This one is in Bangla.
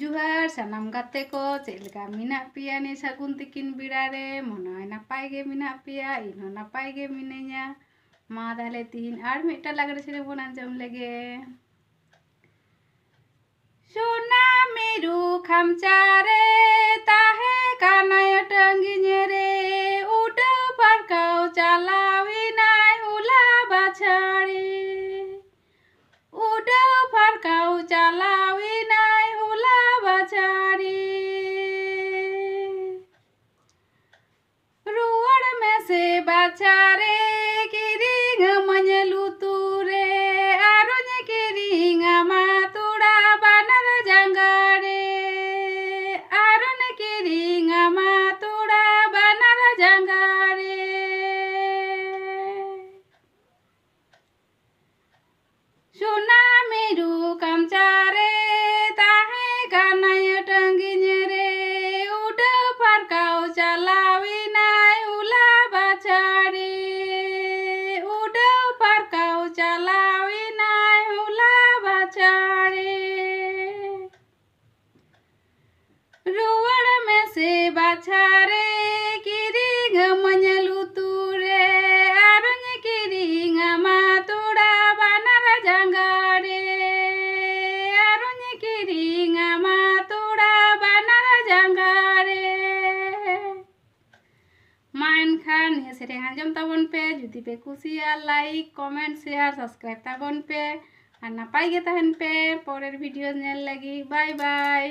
ᱡᱚᱦᱟᱨ ᱥᱟᱱᱟᱢ ᱜᱟᱛᱮ ᱠᱚ ᱪᱮᱫ ᱞᱮᱠᱟ ᱢᱮᱱᱟᱜ ᱯᱮᱭᱟ ᱱᱤᱭᱟᱹ ᱥᱟᱹᱜᱩᱱ ᱛᱤᱠᱤᱱ ᱵᱮᱲᱟᱨᱮ ᱢᱚᱱᱮ ᱱᱟᱯᱟᱭ ᱜᱮ ᱢᱮᱱᱟᱜ ᱯᱮᱭᱟ ᱤᱧᱦᱚᱸ ᱱᱟᱯᱟᱭ ᱜᱮ ᱢᱤᱱᱟᱹᱧᱟ ᱢᱟ ᱛᱟᱦᱞᱮ ᱛᱤᱦᱤᱧ ᱟᱨ ᱢᱤᱫᱴᱟᱝ ᱞᱟᱜᱽᱲᱮ ᱥᱮᱨᱮᱧ ᱵᱚᱱ ᱟᱸᱡᱚᱢ ᱞᱮᱜᱮ ᱥᱳᱱᱟ ᱢᱮᱨᱩ ᱠᱷᱟᱢᱪᱟ ᱨᱮ txare kiringa maina luture Aroñe kiringa matura banara jangare Aroñe kiringa matura banara jangare Tsunami du kamtxare રૂવડ મેસે બાછા રે કિરીંગ મણલુ તુરે આરુણ કિરીંગ માં તુડા બાનાર જાંગારે આરુણ કિરીંગ માં તુડા બાનાર જાંગારે মাইন খান হেসেরে হাঞ্জম তাবন পে যদি পে কুশিয়ার লাইক কমেন্ট শেয়ার সাবস্ক্রাইব তাবন পে আর না পাই গে তাহেন পে পরের ভিডিও নেল লাগি বাই বাই